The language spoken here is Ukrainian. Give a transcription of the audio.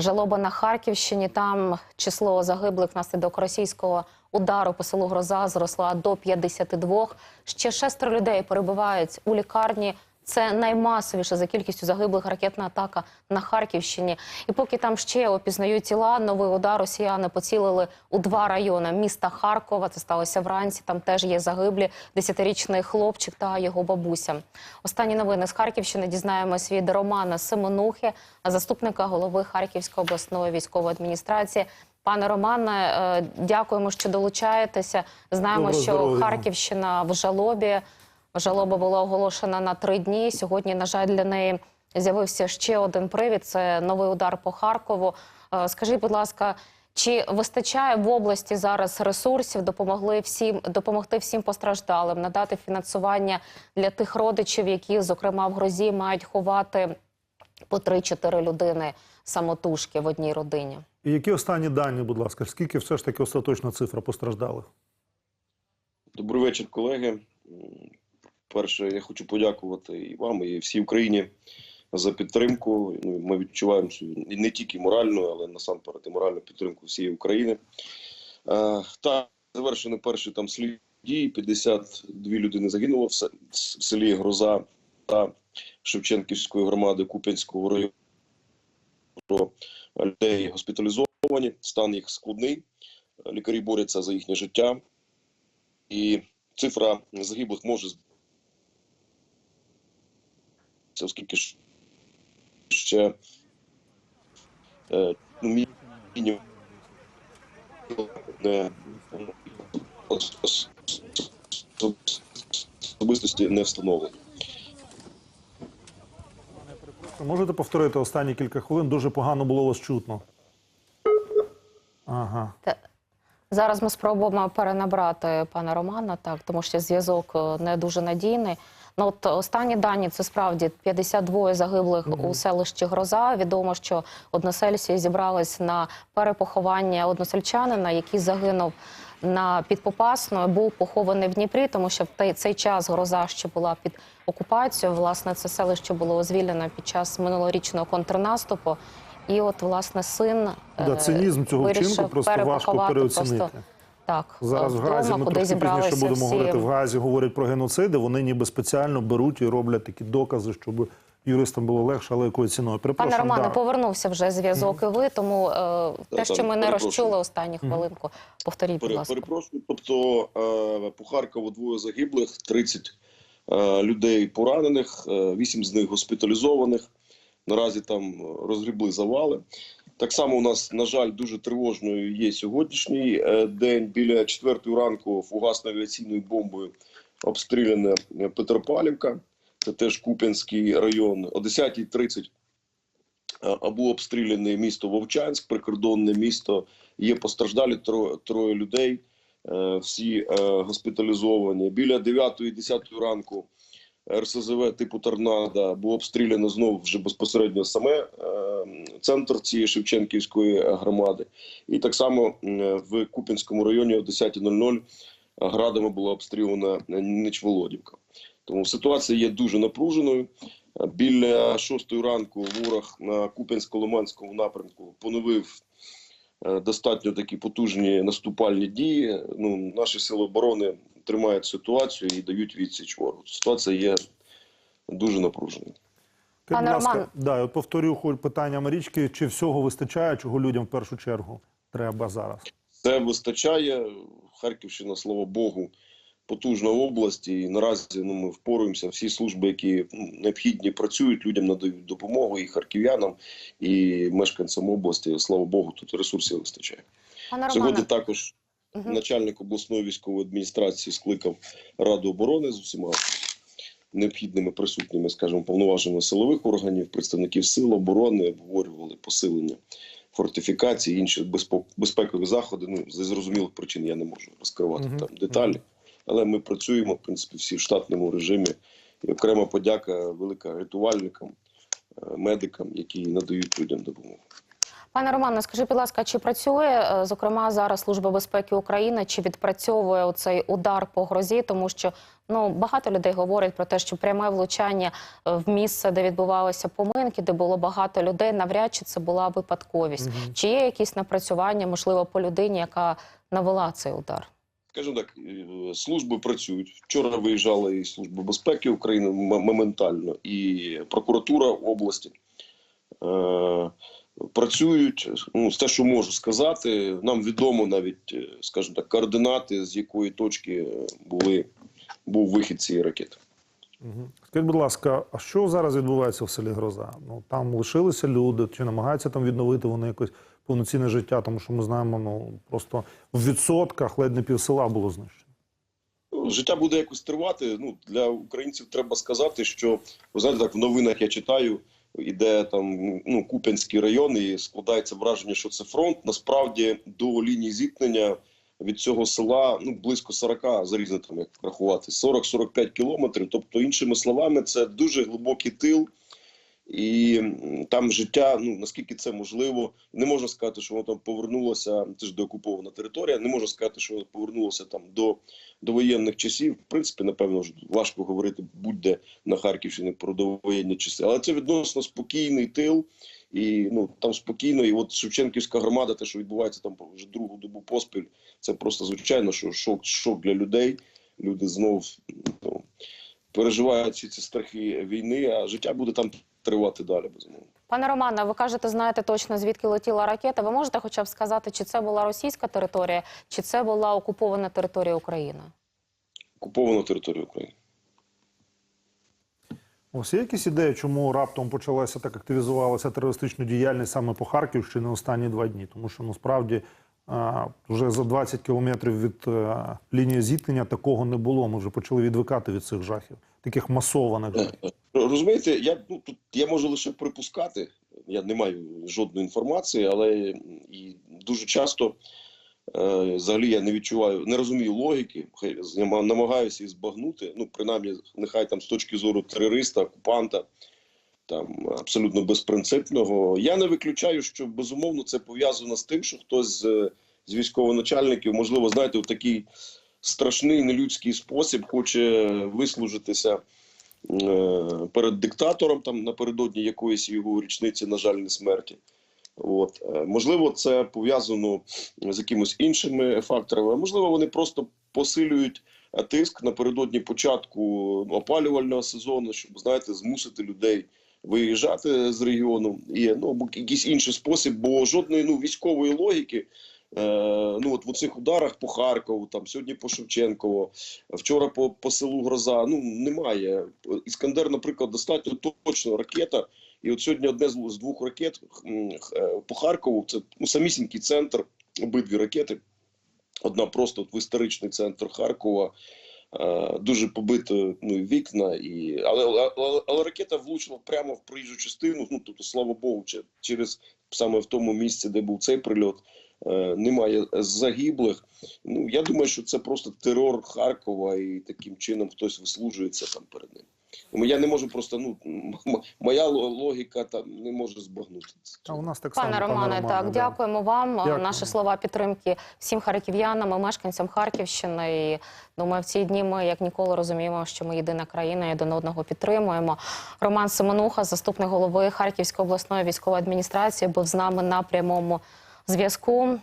Жалоба на Харківщині. Там число загиблих внаслідок російського удару по селу Гроза зросла до 52. Ще шестеро людей перебувають у лікарні. Це наймасовіша за кількістю загиблих ракетна атака на Харківщині. І поки там ще опізнають тіла, новий удар росіяни поцілили у два райони міста Харкова. Це сталося вранці. Там теж є загиблі десятирічний хлопчик та його бабуся. Останні новини з Харківщини дізнаємось від Романа Семенухи, заступника голови Харківської обласної військової адміністрації. Пане Романе, е, дякуємо, що долучаєтеся. Знаємо, Доброго що здоров'я. Харківщина в жалобі. Жалоба була оголошена на три дні. Сьогодні, на жаль, для неї з'явився ще один привід. Це новий удар по Харкову. Е, Скажіть, будь ласка, чи вистачає в області зараз ресурсів допомогли всім допомогти всім постраждалим, надати фінансування для тих родичів, які, зокрема, в грозі мають ховати по 3-4 людини самотужки в одній родині? І які останні дані, будь ласка, скільки все ж таки остаточна цифра постраждалих? Добрий вечір, колеги. Перше, я хочу подякувати і вам, і всій Україні за підтримку. Ну, Ми відчуваємо що не тільки моральну, але насамперед і моральну підтримку всієї України. Е, Та завершено перший там слід дій. 52 людини загинуло в селі Гроза та Шевченківської громади Куп'янського району. Людей госпіталізовані, стан їх складний. Лікарі борються за їхнє життя. І цифра загиблих може зб- оскільки ще е, ну, мінімум не ос- ос- особистості не встановлено. Можете повторити останні кілька хвилин? Дуже погано було вас чутно. Ага. Та- Зараз ми спробуємо перенабрати пана Романа, так тому що зв'язок е, не дуже надійний. Ну от останні дані це справді 52 загиблих у селищі Гроза. Відомо, що односельці зібрались на перепоховання односельчанина, який загинув на під Попасною, був похований в Дніпрі, тому що в той- цей час гроза ще була під окупацією. Власне, це селище було звільнено під час минулорічного контрнаступу. І от власне син Да, е, цинізм цього вирішив вчинку просто важко перепоховати переоцінити. просто, так, Зараз в Газі ми куди трохи пізніше будемо всі... говорити. В Газі говорять про геноциди. Вони ніби спеціально беруть і роблять такі докази, щоб юристам було легше, але якою ціною. Пане Романе, да. повернувся вже зв'язок і ви, тому е, те, Так, що ми не розчули останню хвилинку, повторіть, будь ласка. Перепрошую. Тобто е, по Харкову двоє загиблих, 30 е, людей поранених, е, 8 з них госпіталізованих. Наразі там е, розгрібли завали. Так само у нас, на жаль, дуже тривожною є сьогоднішній е, день. Біля 4 ранку фугасно-авіаційною бомбою обстріляна е, Петропавлівка. Це теж Куп'янський район. О 10.30 е, або обстріляне місто Вовчанськ, прикордонне місто. Є постраждалі троє, людей. Всі госпіталізовані. Біля 9-10 ранку РСЗВ типу Торнадо було обстріляно знову вже безпосередньо саме е, центр цієї Шевченківської громади. І так само в Куп'янському районі о 10.00 градами була обстріляна Ничволодівка. Тому ситуація є дуже напруженою. Біля шостої ранку ворог на Куп'янсько-Лиманському напрямку поновив е, достатньо такі потужні наступальні дії. Ну, наші сили оборони тримають ситуацію і дають відсіч ворогу. Ситуація є дуже напруженою. Будь Пане ласка, Роман. да, я повторю питання Марічки, чи всього вистачає, чого людям в першу чергу треба зараз? Це вистачає. Харківщина, слава Богу, потужна область. І наразі ну, ми впоруємося. Всі служби, які необхідні, працюють, людям надають допомогу і харків'янам, і мешканцям області. Слава Богу, тут ресурсів вистачає. Пане Романе, Сьогодні Мгм. начальник обласної військової адміністрації скликав Раду оборони з усіма необхідними присутніми, скажімо, повноваженими силових органів, представників сил оборони, обговорювали посилення фортифікації, інші безпекові заходи. Ну, з зрозумілих причин я не можу розкривати Мгм. там деталі. Але ми працюємо, в принципі, всі в штатному режимі. І окрема подяка велика рятувальникам, е, медикам, які надають людям допомогу. Пане Романе, скажи, будь ласка, чи працює е, зокрема зараз Служба безпеки України, чи відпрацьовує цей удар по грозі? Тому що ну багато людей говорять про те, що пряме влучання е, в місце, де відбувалися поминки, де було багато людей, навряд чи це була випадковість. Чи є якісь напрацювання, можливо, по людині, яка навела цей удар? Скажімо так, е, служби працюють. Вчора виїжджала і Служба безпеки України моментально, і прокуратура області. Е, Працюють, ну, з те, що можу сказати, нам відомо навіть, е, скажімо так, координати, з якої точки були, був вихід цієї ракети. Мгм. Скажіть, будь ласка, а що зараз відбувається в селі Гроза? Ну там лишилися люди, чи намагаються там відновити вони якось повноцінне життя? Тому що ми знаємо, ну просто в відсотках ледь не пів села було знищено. Життя буде якось тривати. Ну, для українців треба сказати, що ви знаєте, так в новинах я читаю, іде там ну, Куп'янський район, і складається враження, що це фронт. Насправді до лінії зіткнення від цього села ну близько 40, залізно там як рахувати, 40-45 кілометрів. Тобто, іншими словами, це дуже глибокий тил. І там життя, ну наскільки це можливо, не можна сказати, що воно там повернулося. Це ж деокупована територія. Не можна сказати, що воно повернулося там до до воєнних часів. В принципі, напевно, ж важко говорити будь-де на Харківщині про довоєнні часи. Але це відносно спокійний тил, і ну там спокійно. І от Шевченківська громада, те, що відбувається там вже другу добу поспіль, це просто звичайно, що шок, шок для людей. Люди знов ну, переживають всі ці страхи війни, а життя буде там тривати далі, безумовно. Пане Романе, ви кажете, знаєте точно звідки летіла ракета. Ви можете хоча б сказати, чи це була російська територія, чи це була окупована територія України? Окупована територія України. Ось є якісь ідеї, чому раптом почалася так активізувалася терористична діяльність саме по Харківщині останні два дні? Тому що насправді а, вже за 20 кілометрів від е, лінії зіткнення такого не було. Ми вже почали відвикати від цих жахів, таких масованих жахів. Розумієте, я ну тут я можу лише припускати. Я не маю жодної інформації, але і дуже часто е, взагалі я не відчуваю, не розумію логіки. Намагаюся її збагнути. Ну, принаймні, нехай там з точки зору терориста, окупанта, там абсолютно безпринципного. Я не виключаю, що безумовно це пов'язано з тим, що хтось з, з військовоначальників, можливо, знаєте, в такий страшний нелюдський спосіб хоче вислужитися перед диктатором там напередодні якоїсь його річниці, на жаль, не смерті. От Е, можливо, це пов'язано з якимось іншими факторами. а Можливо, вони просто посилюють е, тиск напередодні початку ну, опалювального сезону, щоб знаєте, змусити людей виїжджати з регіону і ну якийсь інший спосіб, бо жодної ну військової логіки. Е, ну от в цих ударах по Харкову, там сьогодні по Шевченково, вчора по, по селу Гроза. Ну немає. Іскандер, наприклад, достатньо точно ракета. І от сьогодні одне з, двох ракет е, по Харкову. Це ну, самісінький центр, обидві ракети. Одна просто от в історичний центр Харкова. Е, дуже побито ну, вікна, і але, але, але, ракета влучила прямо в проїжджу частину. Ну тобто, слава Богу, через саме в тому місці, де був цей прильот, немає загиблих. Ну я думаю, що це просто терор Харкова, і таким чином хтось вислужується там перед ним. Я не можу просто ну моя логіка там не може збагнути. А у нас так Пане само, Романе, так да. дякуємо вам. Дякую. Наші слова підтримки всім харків'янам і мешканцям Харківщини. І думаю, в ці дні ми як ніколи розуміємо, що ми єдина країна і один одного підтримуємо. Роман Семенуха, заступник голови Харківської обласної військової адміністрації, був з нами на прямому зв'язку.